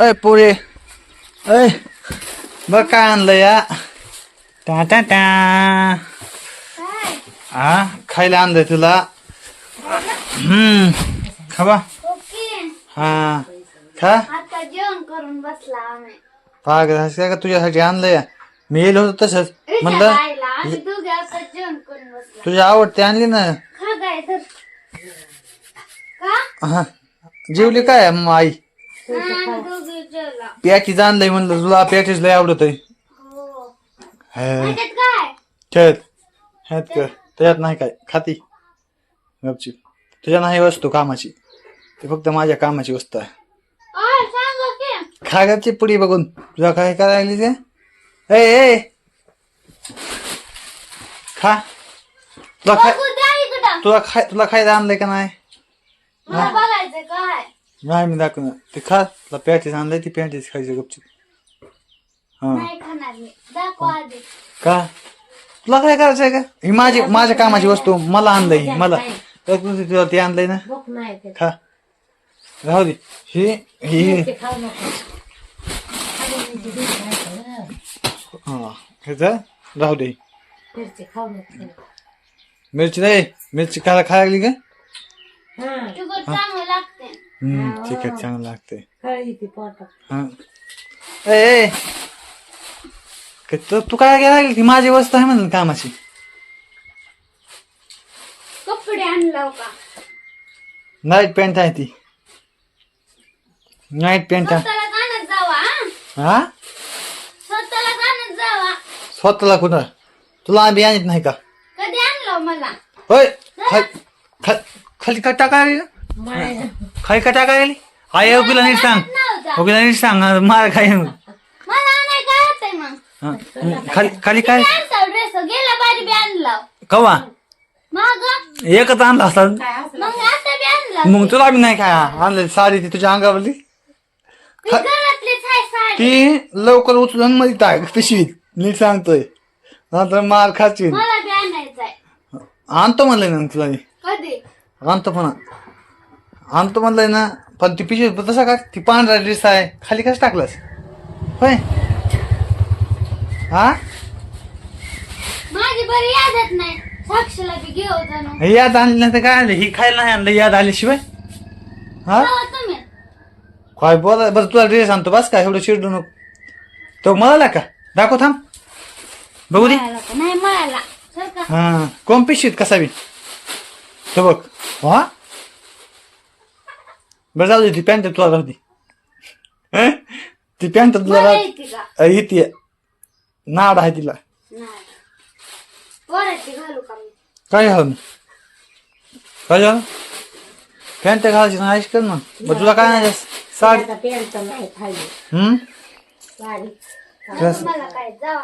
अय पोरे. अय बघ काय आणलं या? टा टा टा. हा खायला आणलंय तुला? हम्म खा बा. ओके हा खा. आता जेवण करून बसला आम्ही पाग काय का तुझ्यासाठी आणलंय. मी येलो होतो तसंच. म्हणलं जेवण करून बसला. तुझी आवडते आणली ना. खा काय तर? का? हा. जेवली काय मग आई? पॅटीज आणलंय म्हणलं तुला पॅटीज लय आवडत आहे. हो. खेळत. हेत कर. त्याच्यात नाही काय. खाती. गपची तुझ्या नाही वस्तू कामाची. ती फक्त माझ्या कामाची वस्तू आहे. खा गपची पुडी बघून. तुला काय करायला ते? ए ए. खा. तुला खाय तुला खाय तुला खायला आणलंय का नाही? मला बघायचं काय? नाही मी दाखवणार ते खा तुला पॅटीस आणलंय ती पॅटीस खायची गपची हा नाही खाणार मी दाखव आधी का तुला काय करायचंय का ही माझी माझ्या कामाची वस्तू मला आणलंय ही, मला तर तुझं तुला ते आणलंय ना भूक नाही ते खा राहू दे ही ही ते खाऊ नको. हा ह्याचं राहू दे मिरची खाऊ नको मिरची नाही मिरची खायला खायला लागली का हा शुगर चांगलं लागते हम्म ठीक आहे चांगलं लागतंय. कळली ती पोटात हा. ए ए. काय तू तू काय घ्यायला लागली ती माझी वस्तू आहे म्हणून कामाची. कपडे आणलं का? नाईट पॅन्ट आहे ती. नाईट पॅन्ट आहे. स्वतःला आणत जावा हा? हा? स्वतःला आणत जावा. स्वतःला कुठं? तुला आम्ही आणत नाही का? कधी आणलं मला? होय. खाली खा- खाली का टाकायला माय. खाली का टाकायला? आई उगीला नीट सांग. उगीला नीट सांग. मार काय. खाली खाली काय? कवा? मग? एकच आणला असता. काय मग तुला बी नाही काय? आणलं साडी ती तुझ्या अंगावरली? ती लवकर उचलून मध्ये टाक. पिशवीत नीट सांगतोय. नंतर मार खाची आणतो म्हणलंय ना तुला मी. आणतो पण आणतो म्हणलंय ना पण ती पिशवी तसा का? ती पांढरा ड्रेस आहे. खाली कसं टाकलंस? होय? हा? माझी बरी यादच नाही. साक्षीला बी घेऊ जाणू हे याद आणली नाही तर काय आणलं? ही खायला नाही आणलं याद आल्याशिवाय? हा? जावा तुम्ही. काय बोला बरं तुला ड्रेस आणतो बस का? एवढं चिडू नको. तो मला का? दाखव थांब. बघू दे. मिळाला का? नाही मिळाला. सर का? हा. कोण पिशवीत कसा बी? तो बघ. वा बरं जाऊ दे ती पॅन्ट तुला राहू दे हं? ती पॅन्ट तुला मला राहू येते का अ, इथे नाड आहे तिला नाही वराची घालू का मी काय झालं काय झालं पॅन्ट घालायची ना आईश कर ना बरं तुला काय नाही साडी आता पेंट नाही खाली हम्म साडी नको मला काय जावा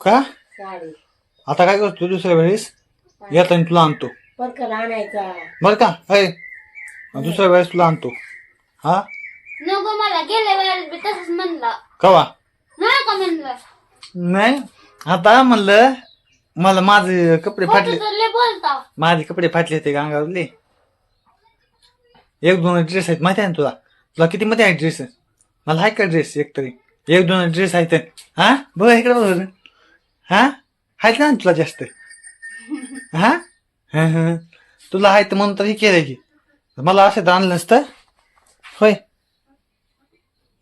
का साडी आता काय करतो दुसऱ्या वेळेस येताना तुला आणतो परकर आणायचा बरं का अय दुसऱ्या वेळेस तुला आणतो. हा? नको मला गेल्या वेळेस बी तसंच म्हणलं. कवा? म्हणलं. नाही? आता म्हणलं मला माझे कपडे खोटं फाटले. तर लय बोलता. माझे कपडे फाटले होते अंगावरले एक दोन ड्रेस आहेत माहिती आहे ना तुला? तुला किती मध्ये आहे ड्रेस? मला आहे का ड्रेस एक तरी? एक दोन ड्रेस आहेत. हा? बघ इकडे बघ बरं. हा? आहेत ना तुला जास्त? हा? हं, हं. तुला आहेत म्हणून तर हे केलंय की. मला असं तर आणलं नसतं. होय.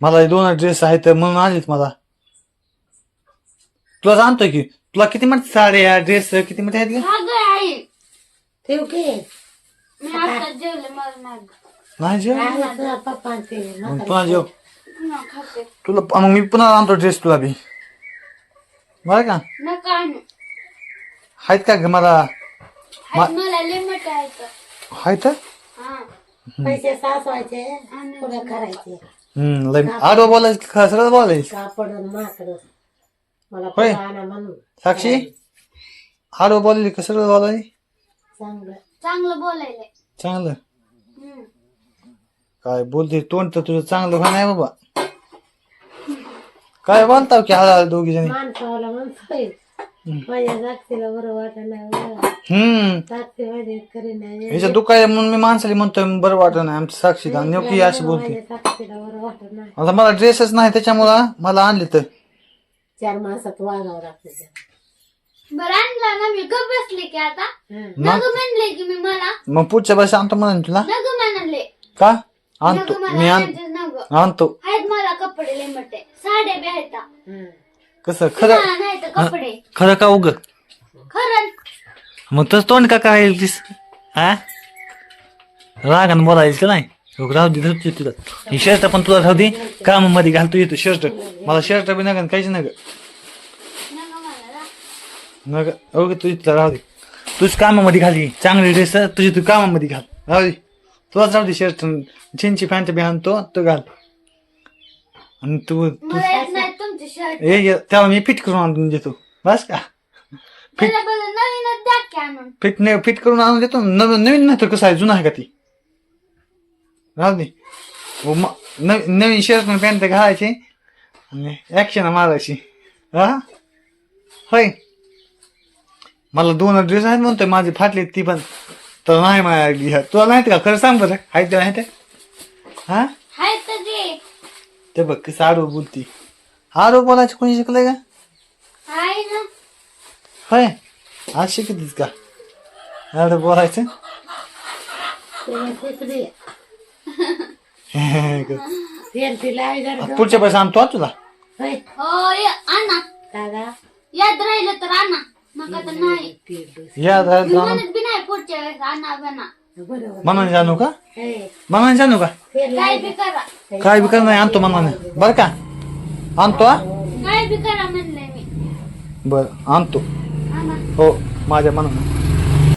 मला हे दोन ड्रेस आहेत म्हणून आणलेत मला. तुला सांगतोय की तुला किती मध्ये साड्या ड्रेस किती मध्ये आहेत ग? हा ग आई. ठेव की. मी आता जेवले मला नाही. नाही जेव काय तुझा पप्पा ते मग पुन्हा जेव. पुन्हा खाते. तुला मग मी पुन्हा आणतो ड्रेस तुला बी. बरं का? नका आणू. आहेत का ग मला? मा- हाय, मला लिमिट आहे तर. आहेत? पैसे सासवायचे पुढे करायचे. हम्म लय आडवं बोलायचं का सरळ बोलायचं? कापड आणि माकड. मला होय. पुढं आणा म्हणून. साक्षी? आडवं बोलली का सरळ बोलायची? चांगलं. चांगलं बोलायलंय. चांगलं? हम्म. काय बोलते तोंड तर तुझं चांगलं का नाही बाबा. काय बोलताव की हळूहळू दोघी जणी माझ्या बरं वाटणार हिचं दुखायला म्हणून मी माणसाला म्हणतोय बरं वाटत नाही आमची साक्षी नेमकी अशी बोलते. माझ्या साक्षीला बरं वाटत नाही. आता मला ड्रेसच नाही त्याच्यामुळं मला आणले तर. चार मासात वागावं लागतं त्या. बरं आणला ना मी गप बसले की आता. हं. मग? नग म्हणले की मी मला. मग पुढच्या वेळेस आणतो म्हणून तुला? नग म्हणाले. का? आणतो. मी मला आण आणायचेच नग. आणतो. आहेत मला कपडे साड्या बी आहेत. हं. कसं खरं नाही तर कपडे. खरं का उग? खरं. मग तस तोंड का काय दिस हा रागानं बोलायचं का नाही. हो, राहू दे धरतो तुला. ही शर्ट पण तुला राहू दे. कामामध्ये घालतो येतो शर्ट मला शर्ट बी नका काहीच नका. नग मला नका. ओके तुझी तुला राहू दे. तुझ कामामध्ये घाली चांगले ड्रेस तुझी तू कामामध्ये घाल. राहू दे. तुलाच राहू दे शर्ट जीनची पॅन्ट बी आणतो तो घाल. आणि तू मला येत नाही तुमचे शर्ट ए ये, तेव्हा मी फिट करून आणून देतो बस का त्याला बघा नवीनच द्या की आणून फिट नाही फिट करून आणून देतो नवीन नवीन नाही तर कसं आहे जुना आहे का ती राहू दे हो, म- नवी- नवीन शर्ट पॅन्ट घालायचे आणि ऍक्शन मारायची हा होय मला दोन ड्रेस आहेत म्हणतोय माझे फाटले ती पण तर नाही माझ्या तुला माहिती का खरं सांग बरं आहेत ते माहिती हा हाय तर ते ते बघ कसं आडो बोलती आडो बोलायचं कोणी शिकलंय का? हाय ना. होय? आज शिकतीस का? आडो बोलायचं? आहे पुढच्या पैसे आणतो हा तुला. होय. हो ये आणा दादा याद राहिलं तर आणा नका तर नाही. तेल डोस. या दादा मी आणू म्हणत बी नाही पुढच्या वेळेस आणा बना बरोबर. मनाने जाणू का? हे, मनाने जाणू का? काय बी करा. काय बी कर नाही आणतो मनाने. बर का? आणतो हा? काय बी करा म्हणलंय मी. बर आणतो. आणा. हो माझ्या मनाने.